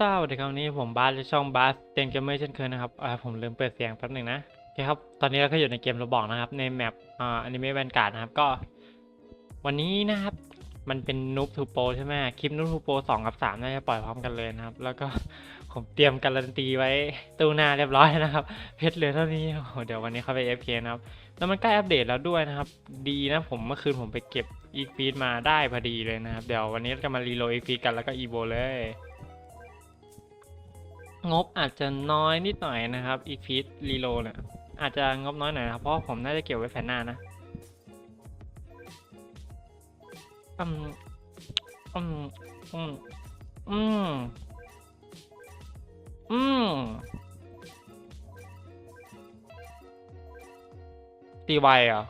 สวัสดีครับวันนี้ผมบาสจากช่องบาสเต็งเกมเมอร์เช่นเคยนะครับอ่าผมลืมเปิดเสียงแป๊บหนึ่งนะโอเคครับ ตอนนี้เราก็อยู่ในเกมราบอกนะครับ ในแมปอ่าอนิเมะแวนการ์ดนะครับ ก็ วันนี้นะครับ มันเป็นนูบทูโปใช่ไหมคลิปนูบทูโปสองกับสามน่าจะปล่อยพร้อมกันเลยนะครับ แล้วก็ผมเตรียมการันตีไว้ตู้หน้าเรียบร้อยนะครับ เพชรเหลือเท่านี้โอ้โหเดี๋ยววันนี้เข้าไป FK นะครับ แล้วมันใกล้อัปเดตแล้วด้วยนะครับ ดีนะผมเมื่อคืนผมไปเก็บอีฟีดมาได้พอดีเลยนะครับ เดี๋ยววันนี้จะมารีโหลดอีฟีดกันแล้วก็อีโบเลย งบอาจจะน้อยนิดหน่อยนะครับอีฟีดรีโลเนี่ยอาจจะงบน้อยหน่อยนะครับเพราะผมน่าจะเก็บไว้แผ่นหน้านะอืมอืมอืมอืมอืมตีไวเหรอะ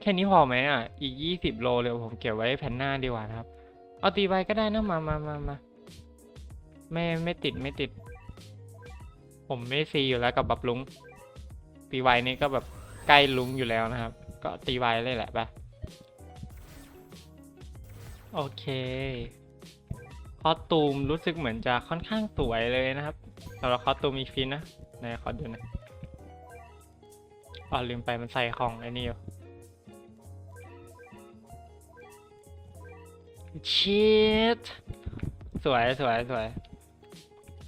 แค่นี้พอไหมอะ อีกยี่สิบโลเลยผมเก็บไว้แผ่นหน้าดีกว่านะครับ เอาตีไวก็ได้นะมามามามาไม่ไม่ติดไม่ติด ผมไม่ซีอยู่แล้วกับบับลุงตีไวนี่ก็แบบใกล้ลุงอยู่แล้วนะครับ ก็ตีไวเลยแหละไปโอเคคอตูมรู้สึกเหมือนจะค่อนข้างสวยเลยนะครับสำหรับคอตูมอีกฟินนะไหนขอดูนะอ๋อลืมไปมันใส่ของไอ้นี่อยู่ชิตสวยสวยสวย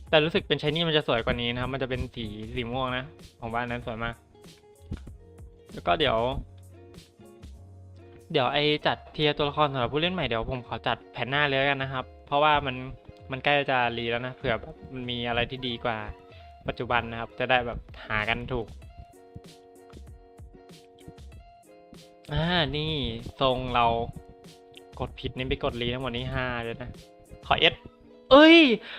แต่รู้สึกเป็นชายนี่มันจะสวยกว่านี้นะครับ มันจะเป็นสีสีม่วงนะผมว่านนั้นสวยมาก แล้วก็เดี๋ยว เดี๋ยวไอจัดเทียตัวละครสำหรับผู้เล่นใหม่เดี๋ยวผมขอจัดแผ่นหน้าเลยกันนะครับ เพราะว่ามันมันใกล้จะรีแล้วนะเผื่อแบบมันมีอะไรที่ดีกว่าปัจจุบันนะครับ จะได้แบบหากันถูกอ่านี่ทรงเรากดผิดนี่ไปกดรีทั้งหมดนี้ห้าเลยนะขอเอส เอ้ย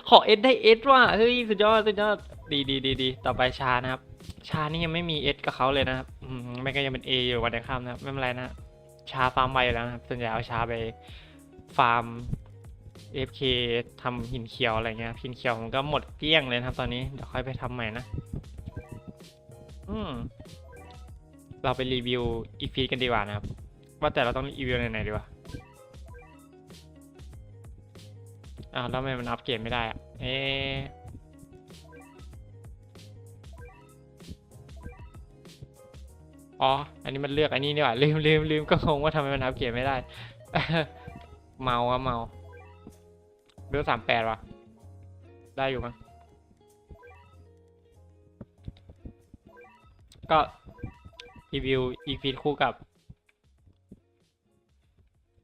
ขอเอสได้เอสว่ะเฮ้ยสุดยอดสุดยอดดีดีดีดีต่อไปชานะครับ ชานี่ยังไม่มีเอสกับเขาเลยนะครับอืมไม่ก็ยังเป็นเออยู่วันเดียวข้ามนะไม่เป็นไรนะชาฟาร์มไวอยู่แล้วนะครับส่วนใหญ่เอาชาไปฟาร์ม FK ทำหินเขียวอะไรเงี้ยหินเขียวผมก็หมดเกลี้ยงเลยนะครับ ตอนนี้เดี๋ยวค่อยไปทำใหม่นะ อืมเราไปรีวิวอีฟีกันดีกว่านะครับ ว่าแต่เราต้องรีวิวไหนดีวะ อ้าวแล้วทำไมมันอัปเกรดไม่ได้อะเอะอ๋อ อันนี้มันเลือกอันนี้นี่หว่าลืมลืมลืมก็งงว่าทำไมมันอัปเกรดไม่ได้ เมาอะเมาเบลสามแปดว่ะ ได้อยู่มั้งก็ รีวิวอีฟีดคู่กับ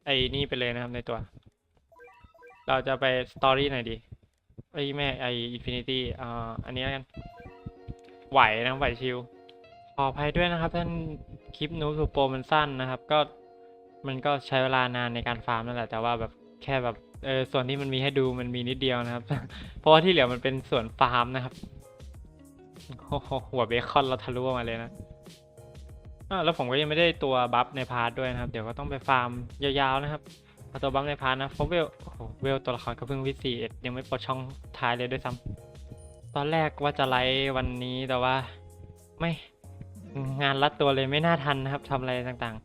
ไอ้นี่ไปเลยนะครับในตัว เราจะไปสตอรี่ไหนดีไอ้แม่ไออินฟินิตี้อ่าอันนี้แล้วกัน ไหวนะไหวชิวขออภัยด้วยนะครับ ท่านคลิปนูทูโปรมันสั้นนะครับ ก็มันก็ใช้เวลานานในการฟาร์มนั่นแหละแต่ว่าแบบแค่แบบเออส่วนที่มันมีให้ดูมันมีนิดเดียวนะครับ เพราะว่าที่เหลือมันเป็นส่วนฟาร์มนะครับโหหัวเบคอนเราทะลุมาเลยนะอ่าแล้วผมก็ยังไม่ได้ตัวบัฟในพาร์ทด้วยนะครับ เดี๋ยวก็ต้องไปฟาร์มยาวๆนะครับ เอาตัวบัฟในพาร์ทนะเพราะเวลโอ้โหเวลตัวละครก็เพิ่งวิสีเอ็ดยังไม่ปลดช่องท้ายเลยด้วยซ้ำตอนแรกว่าจะไลฟ์วันนี้แต่ว่า ไม่งานรัดตัวเลยไม่น่าทันนะครับทำอะไรต่าง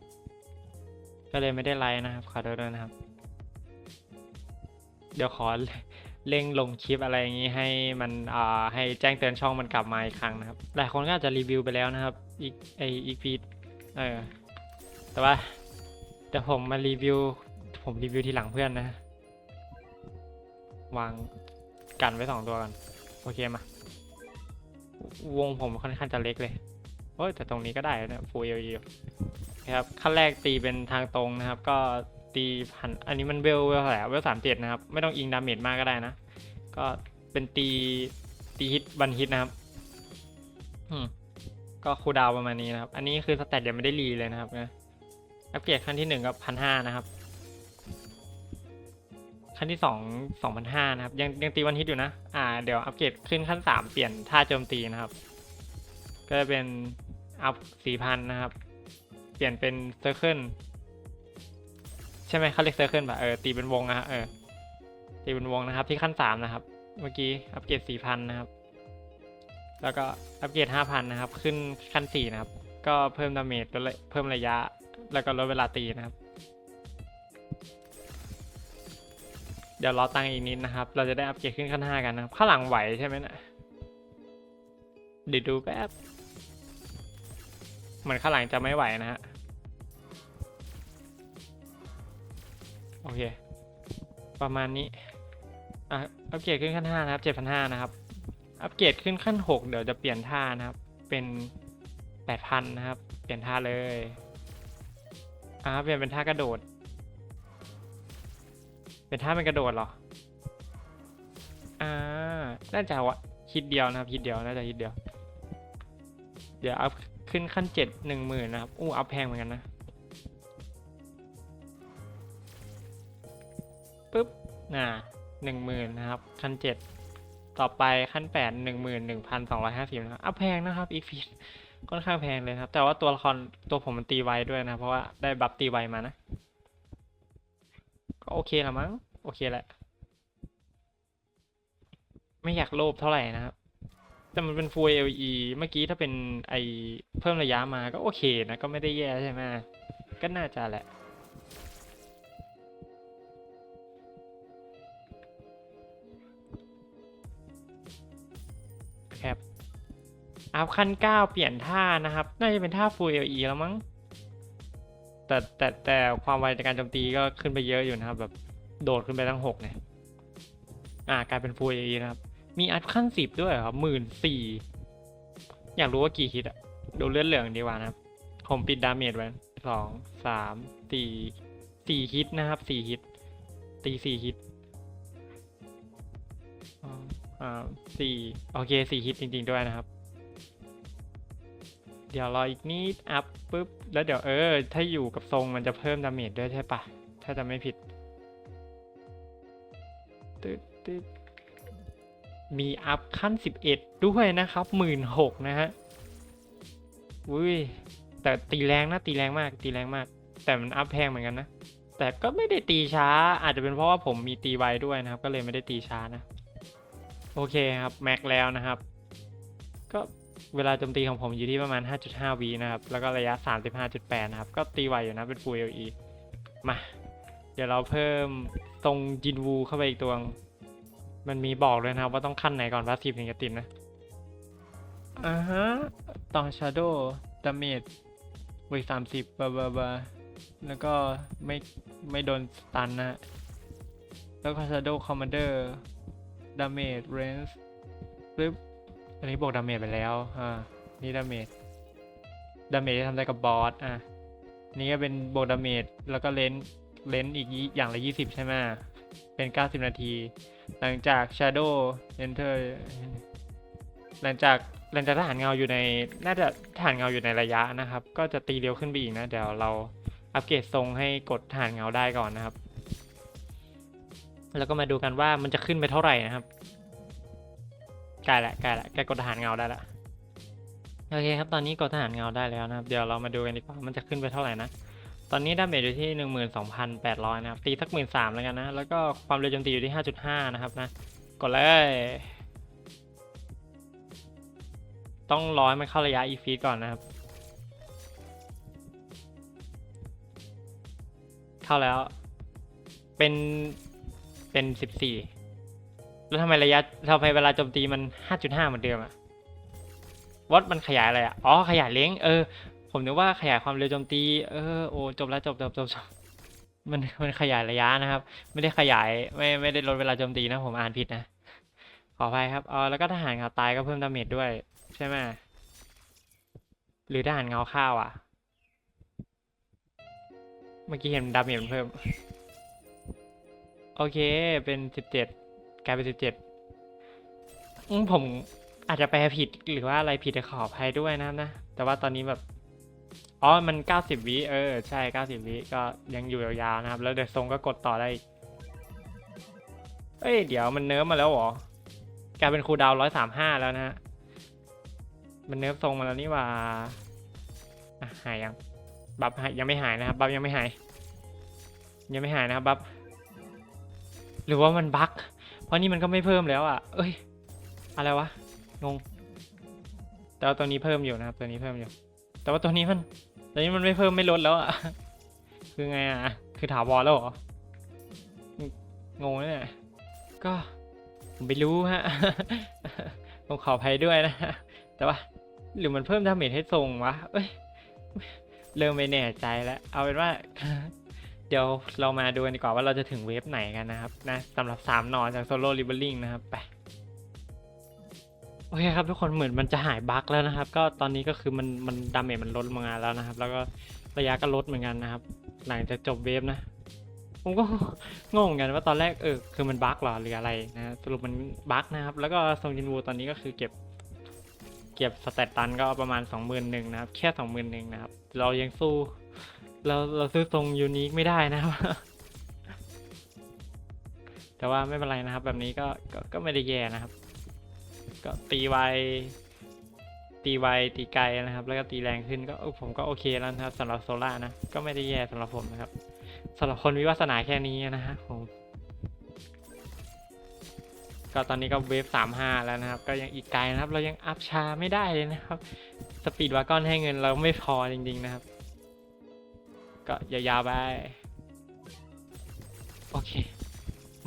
ๆ ก็เลยไม่ได้ไลฟ์นะครับขอโทษด้วยนะครับ เดี๋ยวขอเร่งลงคลิปอะไรอย่างนี้ให้มันอ่าให้แจ้งเตือนช่องมันกลับมาอีกครั้งนะครับ หลายคนก็อาจจะรีวิวไปแล้วนะครับ อีกไออีกฟีเออแต่ว่าเดี๋ยวผมมารีวิว ผมรีวิวทีหลังเพื่อนนะ วางกันไว้สองตัวกัน โอเคมา วงผมค่อนข้างจะเล็กเลยโอ้ยแต่ตรงนี้ก็ได้นะฟูเอลครับขั้นแรกตีเป็นทางตรงนะครับ ก็ตีพันอันนี้มันเวลเวลเท่าไหร่ะเวลสามเจ็ดนะครับ ไม่ต้องอิงดาเมจมากก็ได้นะ ก็เป็นตีตีฮิตบันฮิตนะครับก็คูดาวประมาณนี้นะครับ อันนี้คือสแตทยังไม่ได้รีเลยนะครับนะอัปเกรดขั้นที่หนึ่งก็พันห้านะครับ ขั้นที่สองสองพันห้านะครับ ยังยังตีวันฮิตอยู่นะ อ่า เดี๋ยวอัปเกรดขึ้นขั้นสามเปลี่ยนท่าโจมตีนะครับ ก็จะเป็นอัพสี่พันนะครับ เปลี่ยนเป็นเซอร์เคิลใช่ไหมเขาเรียกเซอร์เคิลป่ะเออตีเป็นวงนะฮะเออตีเป็นวงนะครับที่ขั้นสามนะครับ เมื่อกี้อัปเกรดสี่พันนะครับ แล้วก็อัปเกรดห้าพันนะครับ ขึ้นขั้นสี่นะครับ ก็เพิ่มดาเมจเพิ่มระยะ แล้วก็ลดเวลาตีนะครับ เดี๋ยวรอตังค์อีกนิดนะครับ เราจะได้อัปเกรดขึ้นขั้นห้ากันนะครับข้างหลังไหวใช่ไหมนะเดี๋ยวดูแป๊บเหมือนข้างหลังจะไม่ไหวนะฮะ โอเค ประมาณนี้อะอัปเกรดขึ้นขั้นห้านะครับเจ็ดพันห้านะครับ อัปเกรดขึ้นขั้นหกเดี๋ยวจะเปลี่ยนท่านะครับ เป็นแปดพันนะครับ เปลี่ยนท่าเลยอ่าเปลี่ยนเป็นท่ากระโดด เป็นท่าเป็นกระโดดเหรอ อ่า น่าจะวะฮิตเดียวนะครับฮิตเดียว น่าจะฮิตเดียว เดี๋ยวอัพขึ้นขั้นเจ็ดหนึ่งหมื่นนะครับ อู้อัพแพงเหมือนกันนะปึ๊บ น่ะหนึ่งหมื่นนะครับ ขั้นเจ็ด ต่อไปขั้นแปดหนึ่งหมื่นหนึ่งพันสองร้อยห้าสิบนะครับ อัพแพงนะครับ อีกฟีดค่อนข้างแพงเลยครับ แต่ว่าตัวละครตัวผมมันตีไวด้วยนะ เพราะว่าได้บัฟตีไวมานะ ก็โอเคละมั้ง โอเคแหละ ไม่อยากโลภเท่าไหร่นะครับ แต่มันเป็น Full LE เมื่อกี้ถ้าเป็นไอเพิ่มระยะมาก็โอเคนะ ก็ไม่ได้แย่ใช่ไหมก็น่าจะแหละครับอัพขั้นเก้าเปลี่ยนท่านะครับ น่าจะเป็นท่า Full LE แล้วมั้ง แต่แต่แต่ความไวในการโจมตีก็ขึ้นไปเยอะอยู่นะครับ แบบโดดขึ้นไปตั้งหกเนี่ย อ่ากลายเป็น Full LE นะครับ มีอัพขั้นสิบด้วยครับหมื่นสี่อยากรู้ว่ากี่ฮิตอะดูเลือดเหลืองดีกว่านะครับ ผมปิดดาเมจไว้สองสามสี่สี่ฮิตนะครับสี่ฮิต ตีสี่ฮิตองสาสี่โอเคสี่ฮิตจริง ๆ ด้วยนะครับ เดี๋ยวรออีกนิดอัพ ปุ๊บแล้วเดี๋ยวเออ ถ้าอยู่กับทรงมันจะเพิ่มดาเมจด้วยใช่ปะถ้าจะไม่ผิดตึ๊ดตึ๊ดมีอัพขั้น 11 ด้วยนะครับหมื่นหกนะฮะอุ้ยแต่ตีแรงนะตีแรงมาก ตีแรงมาก แต่มันอัพแพงเหมือนกันนะ แต่ก็ไม่ได้ตีช้า อาจจะเป็นเพราะว่าผมมีตีไวด้วยนะครับ ก็เลยไม่ได้ตีช้านะ โอเคครับ แม็กแล้วนะครับ ก็ เวลาโจมตีของผมอยู่ที่ประมาณ 5.5 วินะครับ แล้วก็ระยะ 35.8 นะครับ ก็ตีไวอยู่นะเป็น Full LE มา เดี๋ยวเราเพิ่มตรงจินวูเข้าไปอีกตัว มันมีบอกเลยนะครับ ว่าต้องขั้นไหนก่อนพาสซีฟถึงจะติดนะ อ่าฮะตอน Shadow Damage เวทสามสิบบาบาบาแล้วก็ไม่ไม่โดนสตันนะ แล้วก็ Shadow Commander Damage Range ปึ๊บ อันนี้บวกดาเมจไปแล้ว อ่า นี่ดาเมจ ดาเมจที่ทำได้กับบอส อะ นี่ก็เป็นบวกดาเมจ แล้วก็เลนเลนอีกอย่างละยี่สิบใช่ไหมเป็นเก้าสิบนาที หลังจาก Shadow Enter หลังจากหลังจากทหารเงาอยู่ใน น่าจะทหารเงาอยู่ในระยะนะครับ ก็จะตีเร็วขึ้นไปอีกนะ เดี๋ยวเราอัปเกรดทรงให้กดทหารเงาได้ก่อนนะครับ แล้วก็มาดูกันว่ามันจะขึ้นไปเท่าไหร่นะครับ ใกล้ละใกล้ละใกล้กดทหารเงาได้ละโอเคครับตอนนี้กดทหารเงาได้แล้วนะครับ เดี๋ยวเรามาดูกันดีกว่ามันจะขึ้นไปเท่าไหร่นะตอนนี้ดาเมจอยู่ที่หนึ่งหมื่นสองพันแปดร้อยนะครับ ตีสักหมื่นสามแล้วกันนะ แล้วก็ความเร็วโจมตีอยู่ที่ห้าจุดห้านะครับนะ กดเลย ต้องร้อยมันเข้าระยะอีฟีดก่อนนะครับ เข้าแล้ว เป็น เป็นสิบสี่ แล้วทำไมระยะทำไมเวลาโจมตีมันห้าจุดห้าเหมือนเดิมอะวัดมันขยายอะไรอะอ๋อ ขยายเล้ง เออ ผมนึกว่าขยายความเร็วโจมตี เออ โอ้ จบแล้วจบจบจบจบมัน มันขยายระยะนะครับ ไม่ได้ขยาย ไม่ ไม่ได้ลดเวลาโจมตีนะ ผมอ่านผิดนะ ขออภัยครับ อ๋อ แล้วก็ทหารเงาตายก็เพิ่มดาเมจด้วย ใช่ไหม หรือทหารเงาข้าวอะเมื่อกี้เห็นดาเมจมันเพิ่ม โอเค เป็นสิบเจ็ด กลายเป็นสิบเจ็ดผมอาจจะแปลผิดหรือว่าอะไรผิดขออภัยด้วยนะครับนะ แต่ว่าตอนนี้แบบ อ๋อ มันเก้าสิบวิเออ ใช่เก้าสิบวิก็ยังอยู่ยาวๆนะครับ แล้วเดี๋ยวทรงก็กดต่อได้เอ้ย เดี๋ยวมันเนิร์ฟมาแล้วหรอกลายเป็นครูดาวร้อยสามห้าแล้วนะฮะ มันเนิร์ฟทรงมาแล้วนี่ว่าหายยัง บัฟหายยังไม่หายนะครับ บัฟยังไม่หาย ยังไม่หายนะครับบัฟหรือว่ามันบั๊ก เพราะนี่มันก็ไม่เพิ่มแล้วอะ เอ้ย อะไรวะ งง แต่ว่าตัวนี้เพิ่มอยู่นะครับ ตัวนี้เพิ่มอยู่ แต่ว่าตัวนี้มัน ตัวนี้มันไม่เพิ่มไม่ลดแล้วอะ คือไงอะ คือถาวรแล้วเหรอ งงเลยเนี่ย ก็ผมไม่รู้ฮะ ผมขออภัยด้วยนะ แต่ว่า หรือมันเพิ่มดาเมจให้ทรงวะ เอ้ย เริ่มไม่แน่ใจแล้ว เอาเป็นว่า เดี๋ยวเรามาดูกันดีกว่าว่าเราจะถึงเวฟไหนกันนะครับนะสำหรับสามนอนจากโซโล่ริเบลลิงนะครับไปโอเคครับทุกคนเหมือนมันจะหายบั๊กแล้วนะครับ ก็ตอนนี้ก็คือมันมันดาเมจมันลดมาแล้วนะครับ แล้วก็ระยะก็ลดเหมือนกันนะครับ หลังจากจบเวฟนะ ผมก็งงเหมือนกันว่าตอนแรกเออคือมันบั๊กหรอหรืออะไรนะสรุปมันบั๊กนะครับ แล้วก็ซงจินวูตอนนี้ก็คือเก็บ เก็บสเตตตันก็ประมาณสองหมื่นหนึ่งนะครับแค่สองหมื่นหนึ่งนะครับ เรายังสู้ เราเราซื้อทรงยูนิคไม่ได้นะครับ แต่ว่าไม่เป็นไรนะครับ แบบนี้ก็ก็ก็ไม่ได้แย่นะครับ ก็ตีไวตีไวตีไกลนะครับ แล้วก็ตีแรงขึ้นก็ผมก็โอเคแล้วนะครับสำหรับโซล่านะ ก็ไม่ได้แย่สำหรับผมนะครับสำหรับคนวิวาสนาแค่นี้นะฮะผมก็ตอนนี้ก็เวฟสามห้าแล้วนะครับ ก็ยังอีกไกลนะครับ เรายังอัพชาไม่ได้เลยนะครับ สปีดวากอนให้เงินเราไม่พอจริงๆนะครับ ก็ยาวๆไปโอเค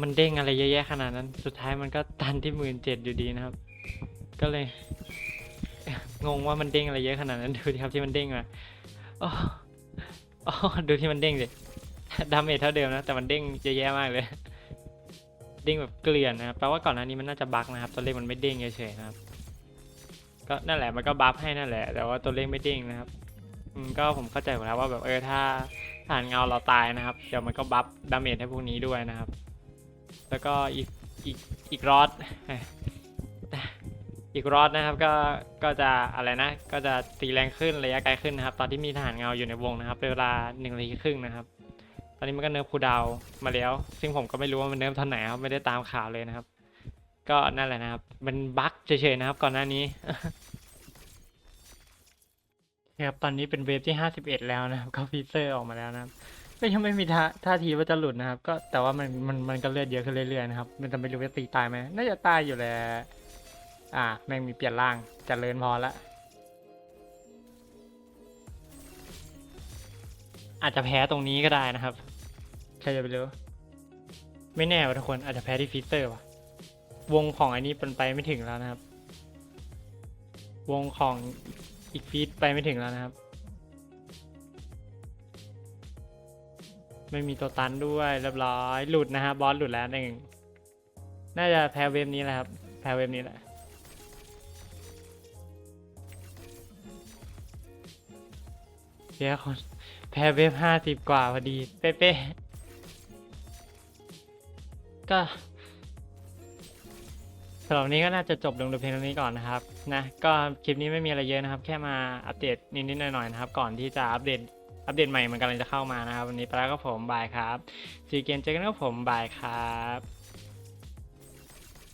มันเด้งอะไรเยอะแยะขนาดนั้น สุดท้ายมันก็ตันที่หมื่นเจ็ดอยู่ดีนะครับ ก็เลย งงว่ามันเด้งอะไรเยอะขนาดนั้น ดูดิครับที่มันเด้งมาอ๋อดูที่มันเด้งสิดาเมจเท่าเดิมนะ แต่มันเด้งเยอะแยะมากเลย เด้งแบบเกลื่อนนะครับแปลว่าก่อนหน้านี้มันน่าจะบั๊กนะครับ ตัวเลขมันไม่เด้งเฉยๆนะครับ ก็นั่นแหละมันก็บัฟให้นั่นแหละ แต่ว่าตัวเลขไม่เด้งนะครับ อืมก็ผมเข้าใจหมดแล้วว่าแบบเออถ้าฐานเงาเราตายนะครับ เดี๋ยวมันก็บัฟดาเมจให้พวกนี้ด้วยนะครับ แล้วก็อีกอีกอีกรอด อีกรอดนะครับก็ก็จะอะไรนะ ก็จะตีแรงขึ้นระยะไกลขึ้นนะครับ ตอนที่มีทหารเงาอยู่ในวงนะครับเวลาหนึ่งนาทีครึ่งนะครับ ตอนนี้มันก็เนิร์ฟคูดาวมาแล้ว ซึ่งผมก็ไม่รู้ว่ามันเนิร์ฟเท่าไหนครับไม่ได้ตามข่าวเลยนะครับ ก็นั่นแหละนะครับ มันบั๊กเฉยๆนะครับ ก่อนหน้านี้ ครับตอนนี้เป็นเวฟที่ห้าสิบเอ็ดแล้วนะครับก็ฟีเซอร์ออกมาแล้วนะครับก็ยังไม่มีท่าท่าทีว่าจะหลุดนะครับ ก็แต่ว่ามันมันมันก็เลือดเยอะขึ้นเรื่อยๆนะครับ มันจะไม่รู้ว่าตีตายไหมน่าจะตายอยู่แหละอ่าแม่งมีเปลี่ยนร่างเจะเลินพอละ อาจจะแพ้ตรงนี้ก็ได้นะครับใครจะไปรู้ไม่แน่ว่ะทุกคนอาจจะแพ้ที่ฟีเซอร์ว่ะ วงของอันนี้เป็นไปไม่ถึงแล้วนะครับ วงของ อีกฟีดไปไม่ถึงแล้วนะครับ ไม่มีตัวตันด้วยเรียบร้อยหลุดนะฮะบอสหลุดแล้วหนึ่งน่าจะแพ้เวฟนี้แหละครับ แพ้เวฟนี้แหละเดี๋ยวคนแพ้เวฟห้าสิบกว่าพอดี เป๊ะๆก็ำหรับนี้ก็น่าจะจบลงดูเพียงเท่านี้ก่อนนะครับนะก็คลิปนี้ไม่มีอะไรเยอะนะครับ แค่มาอัปเดตนิดๆหน่อยๆนะครับ ก่อนที่จะอัปเดตอัปเดตใหม่มันกำลังจะเข้ามานะครับวันนี้ไปแล้วก็ผมบายครับซีเกนเจอกันก็ผมบายครับ